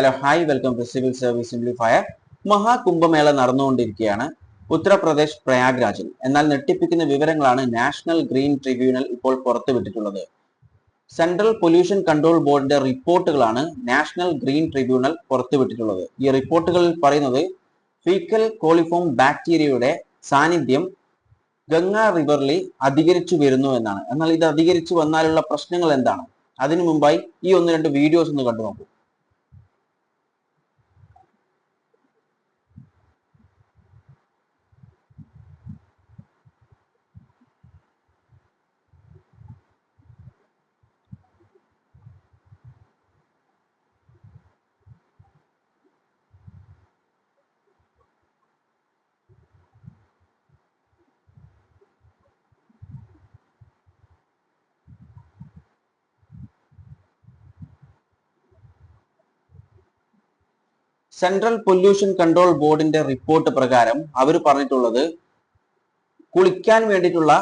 Hello hi welcome to civil service simplifier Mahakumbh Mela നടന്നുകൊണ്ടിരിക്കുകയാണ്. ഉത്തർപ്രദേശ് പ്രയാഗ്രാജിൽ. എന്നാൽ ഞെട്ടിപ്പിക്കുന്ന വിവരങ്ങളാണ് നാഷണൽ ഗ്രീൻ ട്രിബ്യൂണൽ ഇപ്പോൾ പുറത്തുവിട്ടിട്ടുള്ളത്. സെൻട്രൽ പൊല്യൂഷൻ കൺട്രോൾ ബോർഡിന്റെ റിപ്പോർട്ടുകളാണ് നാഷണൽ ഗ്രീൻ ട്രിബ്യൂണൽ പുറത്തുവിട്ടിട്ടുള്ളത്. ഈ റിപ്പോർട്ടുകളിൽ പറയുന്നത് ഫീക്കൽ കോളിഫോം ബാക്ടീരിയയുടെ സാന്നിധ്യം ഗംഗ റിവറിൽ അധികരിച്ചു വരുന്നു എന്നാണ്. എന്നാൽ ഇത് അധികരിച്ചു വന്നാലുള്ള പ്രശ്നങ്ങൾ എന്താണ്? അതിനു മുമ്പായി ഈ ഒന്ന് രണ്ട് വീഡിയോസ് ഒന്ന് കണ്ടു നോക്കൂ സെൻട്രൽ പൊല്യൂഷൻ കൺട്രോൾ ബോർഡിന്റെ റിപ്പോർട്ട് പ്രകാരം അവർ പറഞ്ഞിട്ടുള്ളത് കുളിക്കാൻ വേണ്ടിയിട്ടുള്ള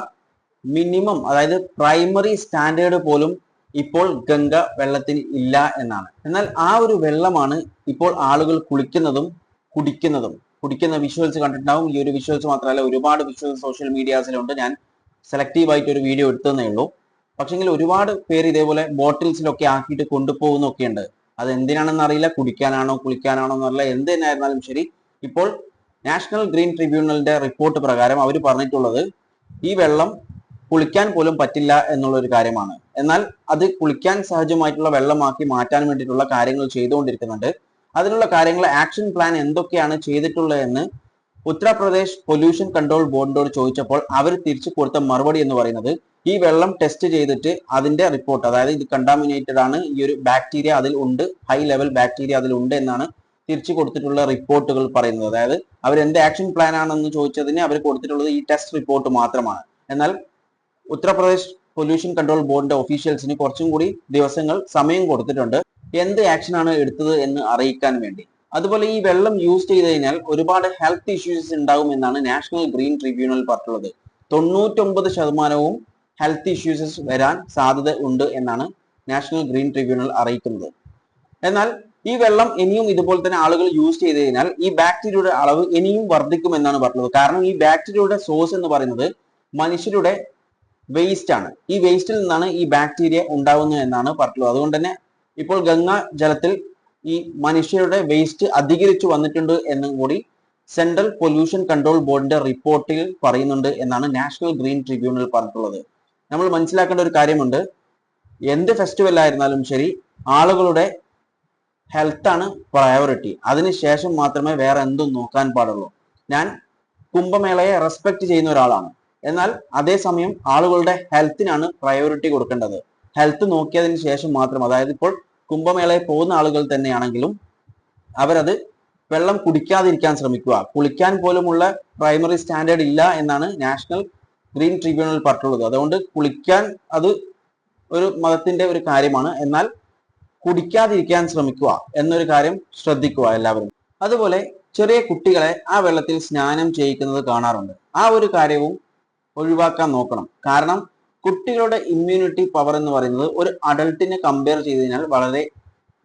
മിനിമം അതായത് പ്രൈമറി സ്റ്റാൻഡേർഡ് പോലും ഇപ്പോൾ ഗംഗ വെള്ളത്തിന് ഇല്ല എന്നാണ്. എന്നാൽ ആ ഒരു വെള്ളമാണ് ഇപ്പോൾ ആളുകൾ കുളിക്കുന്നതും കുടിക്കുന്നതും. കുടിക്കുന്ന വിഷ്വൽസ് കണ്ടിട്ടുണ്ടാവും. ഈ ഒരു വിഷ്വൽസ് മാത്രമല്ല ഒരുപാട് വിഷ്വൽസ് സോഷ്യൽ മീഡിയാസിലുണ്ട് ഞാൻ സെലക്റ്റീവ് ആയിട്ട് ഒരു വീഡിയോ എടുത്തതേ ഉള്ളൂ. പക്ഷെങ്കിൽ ഒരുപാട് പേര് ഇതേപോലെ ബോട്ടിൽസിലൊക്കെ ആക്കിയിട്ട് കൊണ്ടുപോകുന്നൊക്കെ ഉണ്ട് അത് എന്തിനാണെന്ന് അറിയില്ല. കുടിക്കാനാണോ കുളിക്കാനാണോ എന്നല്ല എന്ത് തന്നെ ആയിരുന്നാലും ശരി. ഇപ്പോൾ നാഷണൽ ഗ്രീൻ ട്രിബ്യൂണലിന്റെ റിപ്പോർട്ട് പ്രകാരം അവർ പറഞ്ഞിട്ടുള്ളത് ഈ വെള്ളം കുളിക്കാൻ പോലും പറ്റില്ല എന്നുള്ള ഒരു കാര്യമാണ്. എന്നാൽ അത് കുളിക്കാൻ സഹജമായിട്ടുള്ള വെള്ളമാക്കി മാറ്റാൻ വേണ്ടിയിട്ടുള്ള കാര്യങ്ങൾ ചെയ്തുകൊണ്ടിരിക്കുന്നുണ്ട്. അതിനുള്ള കാര്യങ്ങൾ ആക്ഷൻ പ്ലാൻ എന്തൊക്കെയാണ് ചെയ്തിട്ടുള്ളതെന്ന് ഉത്തർപ്രദേശ് പൊല്യൂഷൻ കൺട്രോൾ ബോർഡിനോട് ചോദിച്ചപ്പോൾ അവർ തിരിച്ചു കൊടുത്ത മറുപടി എന്ന് പറയുന്നത് ഈ വെള്ളം ടെസ്റ്റ് ചെയ്തിട്ട് അതിന്റെ റിപ്പോർട്ട് അതായത് ഇത് കണ്ടാമിനേറ്റഡ് ആണ് ഈ ഒരു ബാക്ടീരിയ അതിൽ ഉണ്ട് ഹൈ ലെവൽ ബാക്ടീരിയ അതിൽ ഉണ്ട് എന്നാണ് തിരിച്ചു കൊടുത്തിട്ടുള്ള റിപ്പോർട്ടുകൾ പറയുന്നത്. അതായത് അവർ എന്ത് ആക്ഷൻ പ്ലാൻ ആണെന്ന് ചോദിച്ചതിന് അവർ കൊടുത്തിട്ടുള്ളത് ഈ ടെസ്റ്റ് റിപ്പോർട്ട് മാത്രമാണ്. എന്നാൽ ഉത്തർപ്രദേശ് പൊല്യൂഷൻ കൺട്രോൾ ബോർഡിന്റെ ഒഫീഷ്യൽസിന് കുറച്ചും കൂടി ദിവസങ്ങൾ സമയം കൊടുത്തിട്ടുണ്ട്. എന്ത് ആക്ഷൻ ആണ് എടുത്തത് എന്ന് അറിയിക്കാൻ വേണ്ടി. അതുപോലെ ഈ വെള്ളം യൂസ് ചെയ്ത് കഴിഞ്ഞാൽ ഒരുപാട് ഹെൽത്ത് ഇഷ്യൂസ് ഉണ്ടാകും എന്നാണ് നാഷണൽ ഗ്രീൻ ട്രിബ്യൂണൽ പറഞ്ഞിട്ടുള്ളത്. തൊണ്ണൂറ്റൊമ്പത് ശതമാനവും ഹെൽത്ത് ഇഷ്യൂസസ് വരാൻ സാധ്യത ഉണ്ട് എന്നാണ് നാഷണൽ ഗ്രീൻ ട്രിബ്യൂണൽ അറിയിക്കുന്നത്. എന്നാൽ ഈ വെള്ളം ഇനിയും ഇതുപോലെ തന്നെ ആളുകൾ യൂസ് ചെയ്ത് കഴിഞ്ഞാൽ ഈ ബാക്ടീരിയയുടെ അളവ് ഇനിയും വർദ്ധിക്കും എന്നാണ് പറഞ്ഞത്. കാരണം ഈ ബാക്ടീരിയയുടെ സോഴ്സ് എന്ന് പറയുന്നത് മനുഷ്യരുടെ വേസ്റ്റ് ആണ്. ഈ വേസ്റ്റിൽ നിന്നാണ് ഈ ബാക്ടീരിയ ഉണ്ടാവുന്നത് എന്നാണ് പറഞ്ഞത് അതുകൊണ്ട് തന്നെ ഇപ്പോൾ ഗംഗ ജലത്തിൽ ഈ മനുഷ്യരുടെ വേസ്റ്റ് അധികരിച്ചു വന്നിട്ടുണ്ട് എന്നും കൂടി സെൻട്രൽ പൊല്യൂഷൻ കൺട്രോൾ ബോർഡിന്റെ റിപ്പോർട്ടിൽ പറയുന്നുണ്ട് എന്നാണ് നാഷണൽ ഗ്രീൻ ട്രിബ്യൂണൽ പറഞ്ഞിട്ടുള്ളത്. നമ്മൾ മനസ്സിലാക്കേണ്ട ഒരു കാര്യമുണ്ട്. എന്ത് ഫെസ്റ്റിവൽ ആയിരുന്നാലും ശരി ആളുകളുടെ ഹെൽത്താണ് പ്രയോറിറ്റി അതിനുശേഷം മാത്രമേ വേറെ എന്തും നോക്കാൻ പാടുള്ളൂ. ഞാൻ കുംഭമേളയെ റെസ്പെക്ട് ചെയ്യുന്ന ഒരാളാണ്. എന്നാൽ അതേസമയം ആളുകളുടെ ഹെൽത്തിനാണ് പ്രയോറിറ്റി കൊടുക്കേണ്ടത്. ഹെൽത്ത് നോക്കിയതിന് ശേഷം മാത്രം അതായത് ഇപ്പോൾ കുംഭമേളയിൽ പോകുന്ന ആളുകൾ തന്നെയാണെങ്കിലും അവരത് വെള്ളം കുടിക്കാതിരിക്കാൻ ശ്രമിക്കുക. കുളിക്കാൻ പോലുമുള്ള പ്രൈമറി സ്റ്റാൻഡേർഡ് ഇല്ല എന്നാണ് നാഷണൽ ഗ്രീൻ ട്രിബ്യൂണൽ പറഞ്ഞുള്ളത് അതുകൊണ്ട് കുളിക്കാൻ അത് ഒരു മതത്തിന്റെ ഒരു കാര്യമാണ്. എന്നാൽ കുടിക്കാതിരിക്കാൻ ശ്രമിക്കുക എന്നൊരു കാര്യം ശ്രദ്ധിക്കുക എല്ലാവരും. അതുപോലെ ചെറിയ കുട്ടികളെ ആ വെള്ളത്തിൽ സ്നാനം ചെയ്യിക്കുന്നത് കാണാറുണ്ട്. ആ ഒരു കാര്യവും ഒഴിവാക്കാൻ നോക്കണം. കാരണം കുട്ടികളുടെ ഇമ്മ്യൂണിറ്റി പവർ എന്ന് പറയുന്നത് ഒരു അഡൾട്ടിനെ കമ്പയർ ചെയ്തതിനാൽ വളരെ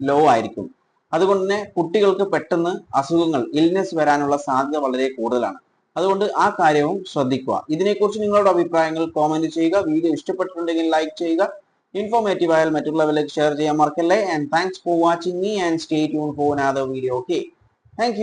ലോ ആയിരിക്കും. അതുകൊണ്ട് തന്നെ കുട്ടികൾക്ക് പെട്ടെന്ന് അസുഖങ്ങൾ ഇൽനെസ് വരാനുള്ള സാധ്യത വളരെ കൂടുതലാണ്. അതുകൊണ്ട് ആ കാര്യവും ശ്രദ്ധിക്കുക. ഇതിനെക്കുറിച്ച് നിങ്ങളുടെ അഭിപ്രായങ്ങൾ കോമന്റ് ചെയ്യുക. വീഡിയോ ഇഷ്ടപ്പെട്ടിട്ടുണ്ടെങ്കിൽ ലൈക്ക് ചെയ്യുക. ഇൻഫോർമേറ്റീവ് ആയാൽ മറ്റുള്ളവരിലേക്ക് ഷെയർ ചെയ്യാൻ മറക്കല്ലേ. And thanks for watching me and stay tune for another video okay thank